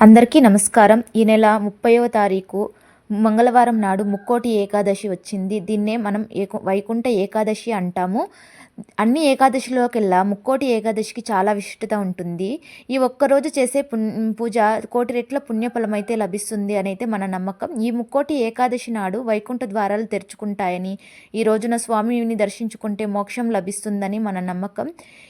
అందరికీ నమస్కారం. ఈ నెల ముప్పైవ తారీఖు మంగళవారం నాడు ముక్కోటి ఏకాదశి వచ్చింది. దీన్నే మనం ఏకు వైకుంఠ ఏకాదశి అంటాము. అన్ని ఏకాదశిలోకెల్లా ముక్కోటి ఏకాదశికి చాలా విశిష్టత ఉంటుంది. ఈ ఒక్కరోజు చేసే పూజ కోటి రెట్ల పుణ్యఫలం అయితే లభిస్తుంది అని అయితే మన నమ్మకం. ఈ ముక్కోటి ఏకాదశి నాడు వైకుంఠ ద్వారాలు తెరుచుకుంటాయని ఈ రోజున స్వామిని దర్శించుకుంటే మోక్షం లభిస్తుందని మన నమ్మకం.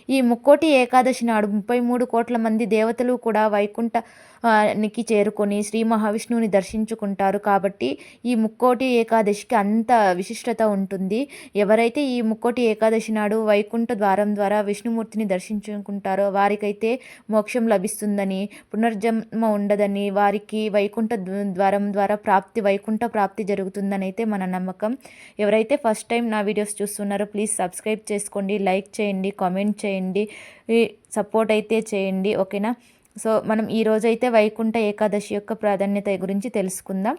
ఈ ముక్కోటి ఏకాదశి నాడు ముప్పై మూడు కోట్ల మంది దేవతలు కూడా వైకుంఠానికి చేరుకొని శ్రీ మహావిష్ణువుని దర్శించుకుంటారు కాబట్టి ఈ ముక్కోటి ఏకాదశికి అంత విశిష్టత ఉంటుంది. ఎవరైతే ఈ ముక్కోటి ఏకాదశి నాడు వైకుంఠ ద్వారం ద్వారా విష్ణుమూర్తిని దర్శించుకుంటారో వారికైతే మోక్షం లభిస్తుందని పునర్జన్మ ఉండదని వారికి వైకుంఠ ద్వ- ద్వారం ద్వారా ప్రాప్తి వైకుంఠ ప్రాప్తి జరుగుతుందని అయితే మన నమ్మకం. ఎవరైతే ఫస్ట్ టైం నా వీడియోస్ చూస్తున్నారో ప్లీజ్ సబ్స్క్రైబ్ చేసుకోండి లైక్ చేయండి కామెంట్ చేయండి సపోర్ట్ అయితే చేయండి ఓకేనా? సో మనం ఈరోజైతే వైకుంఠ ఏకాదశి యొక్క ప్రాధాన్యత గురించి తెలుసుకుందాం.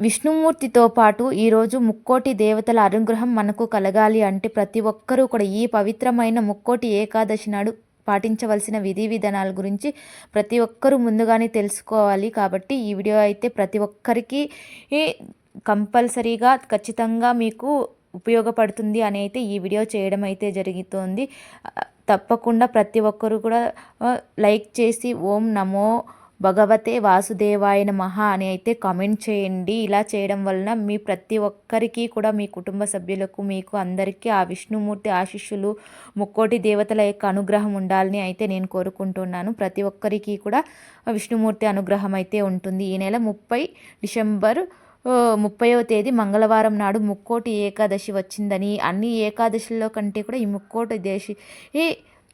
విష్ణుమూర్తితో పాటు ఈరోజు ముక్కోటి దేవతల అనుగ్రహం మనకు కలగాలి అంటే ప్రతి ఒక్కరూ కూడా ఈ పవిత్రమైన ముక్కోటి ఏకాదశి నాడు పాటించవలసిన విధి విధానాల గురించి ప్రతి ఒక్కరూ ముందుగానే తెలుసుకోవాలి కాబట్టి ఈ వీడియో అయితే ప్రతి ఒక్కరికి కంపల్సరీగా ఖచ్చితంగా మీకు ఉపయోగపడుతుంది అని అయితే ఈ వీడియో చేయడం అయితే జరుగుతోంది. తప్పకుండా ప్రతి ఒక్కరు కూడా లైక్ చేసి ఓం నమో భగవతే వాసుదేవాయ నమః అని అయితే కామెంట్ చేయండి. ఇలా చేయడం వలన మీ ప్రతి ఒక్కరికి కూడా మీ కుటుంబ సభ్యులకు మీకు అందరికీ ఆ విష్ణుమూర్తి ఆశీస్సులు ముక్కోటి దేవతల యొక్క అనుగ్రహం ఉండాలని అయితే నేను కోరుకుంటున్నాను. ప్రతి ఒక్కరికి కూడా విష్ణుమూర్తి అనుగ్రహం అయితే ఉంటుంది. ఈ నెల ముప్పై డిసెంబర్ ముప్పైవ తేదీ మంగళవారం నాడు ముక్కోటి ఏకాదశి వచ్చిందని. అన్ని ఏకాదశిలో కంటే కూడా ఈ ముక్కోటి దేశి ఈ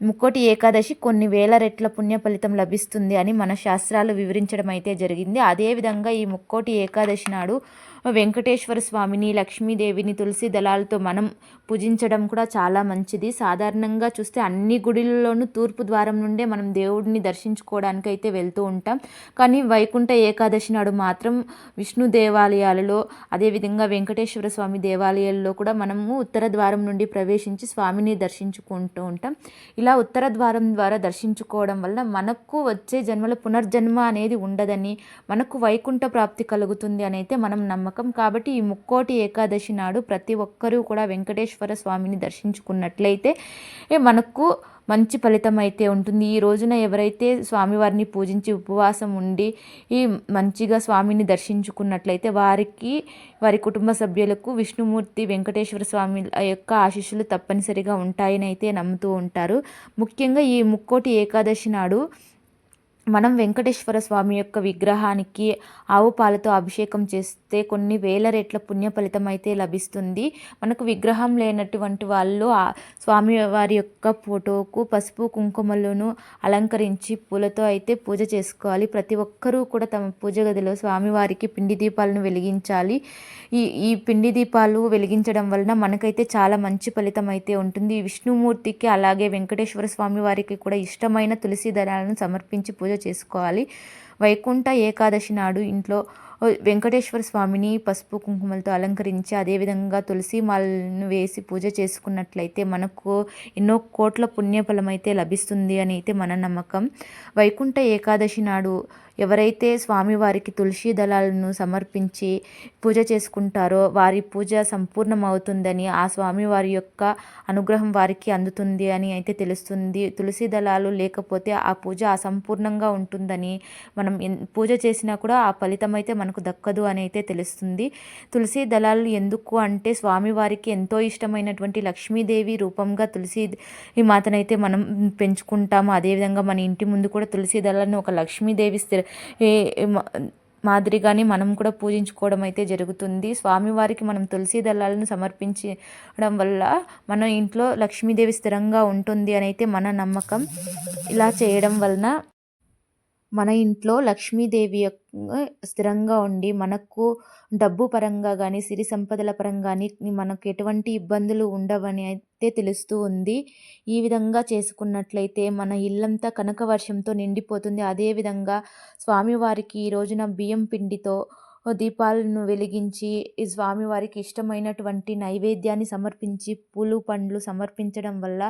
ముక్కోటి ఏకాదశి కొన్ని వేల రెట్ల పుణ్య ఫలితం లభిస్తుంది అని మన శాస్త్రాలు వివరించడం అయితే జరిగింది. అదేవిధంగా ఈ ముక్కోటి ఏకాదశి నాడు వెంకటేశ్వర స్వామిని లక్ష్మీదేవిని తులసి దళాలతో మనం పూజించడం కూడా చాలా మంచిది. సాధారణంగా చూస్తే అన్ని గుడిలలోనూ తూర్పు ద్వారం నుండే మనం దేవుడిని దర్శించుకోవడానికి అయితే వెళ్తూ ఉంటాం. కానీ వైకుంఠ ఏకాదశి నాడు మాత్రం విష్ణు దేవాలయాలలో అదేవిధంగా వెంకటేశ్వర స్వామి దేవాలయాల్లో కూడా మనము ఉత్తర ద్వారం నుండి ప్రవేశించి స్వామిని దర్శించుకుంటూ ఉంటాం. ఇలా ఉత్తర ద్వారం ద్వారా దర్శించుకోవడం వల్ల మనకు వచ్చే జన్మల పునర్జన్మ అనేది ఉండదని మనకు వైకుంఠ ప్రాప్తి కలుగుతుంది అని అయితే మనం నమ్మకం కాబట్టి ఈ ముక్కోటి ఏకాదశి నాడు ప్రతి ఒక్కరూ కూడా వెంకటేశ్వర స్వామిని దర్శించుకున్నట్లయితే మనకు మంచి ఫలితం అయితే ఉంటుంది. ఈ రోజున ఎవరైతే స్వామివారిని పూజించి ఉపవాసం ఉండి ఈ మంచిగా స్వామిని దర్శించుకున్నట్లయితే వారికి వారి కుటుంబ సభ్యులకు విష్ణుమూర్తి వెంకటేశ్వర స్వామి యొక్క ఆశీస్సులు తప్పనిసరిగా ఉంటాయని అయితే నమ్ముతూ ఉంటారు. ముఖ్యంగా ఈ ముక్కోటి ఏకాదశి నాడు మనం వెంకటేశ్వర స్వామి యొక్క విగ్రహానికి ఆవు పాలతో అభిషేకం చేస్తే కొన్ని వేల రెట్ల పుణ్య ఫలితం అయితే లభిస్తుంది. మనకు విగ్రహం లేనటువంటి వాళ్ళు ఆ స్వామి వారి యొక్క ఫోటోకు పసుపు కుంకుమలను అలంకరించి పూలతో అయితే పూజ చేసుకోవాలి. ప్రతి ఒక్కరూ కూడా తమ పూజ గదిలో స్వామివారికి పిండి దీపాలను వెలిగించాలి. ఈ ఈ పిండి దీపాలు వెలిగించడం వలన మనకైతే చాలా మంచి ఫలితం అయితే ఉంటుంది. విష్ణుమూర్తికి అలాగే వెంకటేశ్వర స్వామి వారికి కూడా ఇష్టమైన తులసి దళాలను సమర్పించి పూజ చేసుకోవాలి. వైకుంఠ ఏకాదశి నాడు ఇంట్లో వెంకటేశ్వర స్వామిని పసుపు కుంకుమలతో అలంకరించి అదేవిధంగా తులసి మాలను వేసి పూజ చేసుకున్నట్లయితే మనకు ఎన్నో కోట్ల పుణ్యఫలం అయితే లభిస్తుంది అని అయితే మన నమ్మకం. వైకుంఠ ఏకాదశి నాడు ఎవరైతే స్వామివారికి తులసి దళాలను సమర్పించి పూజ చేసుకుంటారో వారి పూజ సంపూర్ణమవుతుందని ఆ స్వామివారి యొక్క అనుగ్రహం వారికి అందుతుంది అని అయితే తెలుస్తుంది. తులసి దళాలు లేకపోతే ఆ పూజ అసంపూర్ణంగా ఉంటుందని మనం ఎన్- పూజ చేసినా కూడా ఆ ఫలితం అయితే మనకు మనకు దక్కదు అని అయితే తెలుస్తుంది. తులసి దళాలు ఎందుకు అంటే స్వామివారికి ఎంతో ఇష్టమైనటువంటి లక్ష్మీదేవి రూపంగా తులసి ఈ మాతనైతే మనం పెంచుకుంటాము. అదేవిధంగా మన ఇంటి ముందు కూడా తులసి దళాలను ఒక లక్ష్మీదేవి స్థిర మాదిరిగానే మనం కూడా పూజించుకోవడం అయితే జరుగుతుంది. స్వామివారికి మనం తులసి దళాలను సమర్పించడం వల్ల మన ఇంట్లో లక్ష్మీదేవి స్థిరంగా ఉంటుంది అని అయితే మన నమ్మకం. ఇలా చేయడం వలన మన ఇంట్లో లక్ష్మీదేవి యొక్క స్థిరంగా ఉండి మనకు డబ్బు పరంగా కానీ సిరి సంపదల పరంగా కానీ మనకు ఎటువంటి ఇబ్బందులు ఉండవని అయితే తెలుస్తూ ఉంది. ఈ విధంగా చేసుకున్నట్లయితే మన ఇల్లంతా కనక వర్షంతో నిండిపోతుంది అదేవిధంగా స్వామివారికి ఈ రోజున బియ్యం పిండితో దీపాలను వెలిగించి ఈ స్వామివారికి ఇష్టమైనటువంటి నైవేద్యాన్ని సమర్పించి పూలు పండ్లు సమర్పించడం వల్ల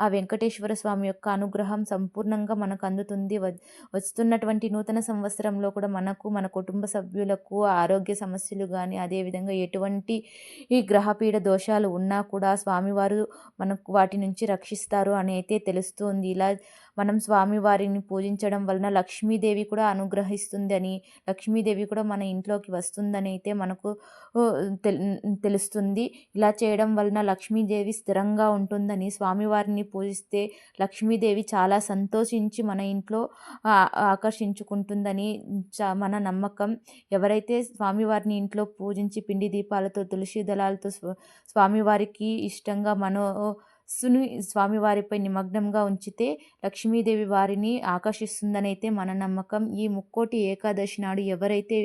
ఆ వెంకటేశ్వర స్వామి యొక్క అనుగ్రహం సంపూర్ణంగా మనకు అందుతుంది. వస్తున్నటువంటి నూతన సంవత్సరంలో కూడా మనకు మన కుటుంబ సభ్యులకు ఆరోగ్య సమస్యలు కానీ అదేవిధంగా ఎటువంటి ఈ గ్రహపీడ దోషాలు ఉన్నా కూడా స్వామివారు మనకు వాటి నుంచి రక్షిస్తారు అని అయితే తెలుస్తుంది. ఇలా మనం స్వామివారిని పూజించడం వలన లక్ష్మీదేవి కూడా అనుగ్రహిస్తుందని లక్ష్మీదేవి కూడా మన ఇంట్లోకి వస్తుందని అయితే మనకు తెలుస్తుంది. ఇలా చేయడం వలన లక్ష్మీదేవి స్థిరంగా ఉంటుందని స్వామివారిని పూజిస్తే లక్ష్మీదేవి చాలా సంతోషించి మన ఇంట్లో ఆకర్షించుకుంటుందని మన నమ్మకం. ఎవరైతే స్వామివారిని ఇంట్లో పూజించి పిండి దీపాలతో తులసి దళాలతో స్వామివారికి ఇష్టంగా మనో సుని స్వామివారిపై నిమగ్నంగా ఉంచితే లక్ష్మీదేవి వారిని ఆకర్షిస్తుందని అయితే మన నమ్మకం. ఈ ముక్కోటి ఏకాదశి నాడు ఎవరైతే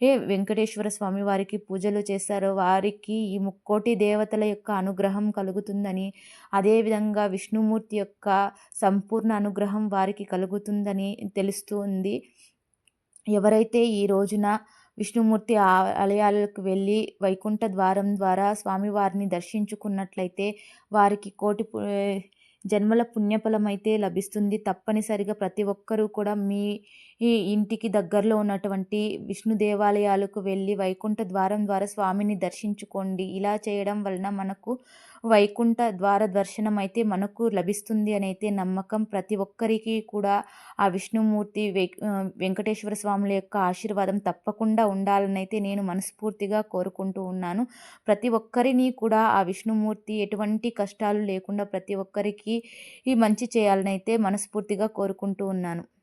ఏ వెంకటేశ్వర స్వామి వారికి పూజలు చేస్తారో వారికి ఈ ముక్కోటి దేవతల యొక్క అనుగ్రహం కలుగుతుందని అదేవిధంగా విష్ణుమూర్తి యొక్క సంపూర్ణ అనుగ్రహం వారికి కలుగుతుందని తెలుస్తుంది ఎవరైతే ఈ రోజున విష్ణుమూర్తి ఆలయాలకు వెళ్ళి వైకుంఠ ద్వారం ద్వారా స్వామివారిని దర్శించుకున్నట్లయితే వారికి కోటి జన్మల పుణ్యఫలం అయితే లభిస్తుంది. తప్పనిసరిగా ప్రతి ఒక్కరూ కూడా మీ ఈ ఇంటికి దగ్గరలో ఉన్నటువంటి విష్ణు దేవాలయాలకు వెళ్ళి వైకుంఠ ద్వారం ద్వారా స్వామిని దర్శించుకోండి. ఇలా చేయడం వలన మనకు వైకుంఠ ద్వార దర్శనం అయితే మనకు లభిస్తుంది అనైతే నమ్మకం. ప్రతి ఒక్కరికి కూడా ఆ విష్ణుమూర్తి వెంకటేశ్వర స్వాముల యొక్క ఆశీర్వాదం తప్పకుండా ఉండాలని అయితే నేను మనస్ఫూర్తిగా కోరుకుంటూ ఉన్నాను. ప్రతి ఒక్కరిని కూడా ఆ విష్ణుమూర్తి ఎటువంటి కష్టాలు లేకుండా ప్రతి ఒక్కరికి ఈ మంచి చేయాలని అయితే మనస్ఫూర్తిగా కోరుకుంటూ ఉన్నాను.